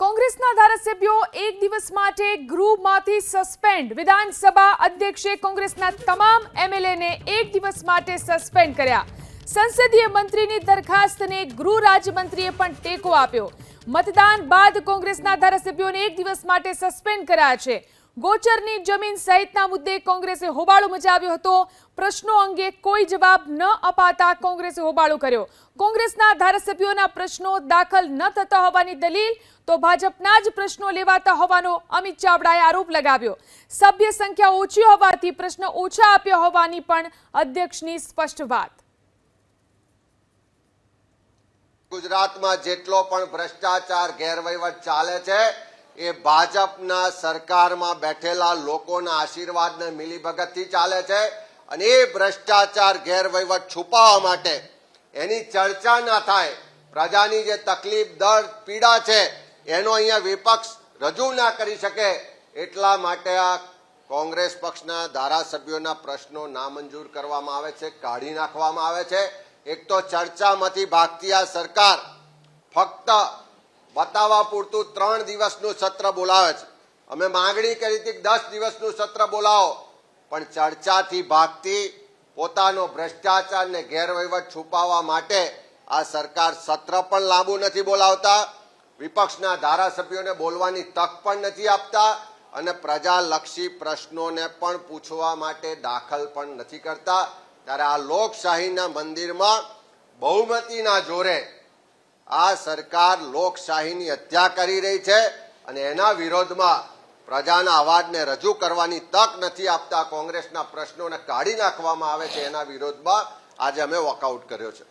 કોંગ્રેસના ધારાસભ્યો એક દિવસ માટે ગૃહમાંથી સસ્પેન્ડ. વિધાનસભા અધ્યક્ષે કોંગ્રેસના તમામ એમએલએને એક દિવસ માટે સસ્પેન્ડ કર્યા. સંસદીય મંત્રીની દરખાસ્તને ગૃહ રાજ્યમંત્રીએ પણ ટેકો આપ્યો. મતદાન બાદ કોંગ્રેસના ધારાસભ્યોને એક દિવસ માટે સસ્પેન્ડ કર્યા છે. ગોચરની જમીન સહિતના મુદ્દે કોંગ્રેસે હોબાળો મચાવ્યો હતો. પ્રશ્નો અંગે કોઈ જવાબ ન અપાતા કોંગ્રેસે હોબાળો કર્યો. કોંગ્રેસના ધારાસભ્યોના પ્રશ્નો દાખલ ન થતા હોવાની દલીલ તો ભાજપના જ પ્રશ્નો લેવાતા હોવાનો અમિત ચાવડાએ આરોપ લગાવ્યો. સભ્ય સંખ્યા ઓછી હોવાથી પ્રશ્ન ઓછા આપ્યા હોવાની પણ અધ્યક્ષની સ્પષ્ટ વાત. ગુજરાતમાં જેટલો પણ ભ્રષ્ટાચાર, ગેરવહીવટ ચાલે છે એ ભાજપના સરકારમાં બેઠેલા લોકોના આશીર્વાદને મિલીભગતથી ચાલે છે અને એ ભ્રષ્ટાચાર ગેરવહીવટ છુપાવવા માટે એની ચર્ચા ના થાય. પ્રજાની જે તકલીફ, દર્દ, પીડા છે, એનો અહીંયા વિપક્ષ રજૂ ના કરી શકે એટલા માટે આ કોંગ્રેસ પક્ષના ધારાસભ્યોના પ્રશ્નો નામંજૂર કરવામાં આવે છે, કાઢી નાખવામાં આવે છે. એક તો ચર્ચામાંથી ભાગતી આ સરકાર ફક્ત બતાવવા પૂરતું ત્રણ દિવસનું સત્ર બોલાવે છે. અમે માંગણી કરી હતી કે દસ દિવસનું સત્ર બોલાવો. પણ ચર્ચાથી ભાગતી પોતાનો ભ્રષ્ટાચાર ને ગેરવહીવટ છુપાવવા માટે આ સરકાર સત્ર પણ લાંબુ નથી બોલાવતા. વિપક્ષના ધારાસભ્યોને બોલવાની તક પણ નથી આપતા અને પ્રજાલક્ષી પ્રશ્નોને પણ પૂછવા માટે દાખલ પણ નથી કરતા. ત્યારે આ લોકશાહીના મંદિરમાં બહુમતીના જોરે આ સરકાર લોકશાહીની હત્યા કરી રહી છે અને એના વિરોધમાં પ્રજાના અવાજને રજૂ કરવાની તક નથી આપતા કોંગ્રેસના પ્રશ્નોને કાઢી નાખવામાં આવે છે એના વિરોધમાં આજે અમે વોકઆઉટ કર્યો છે.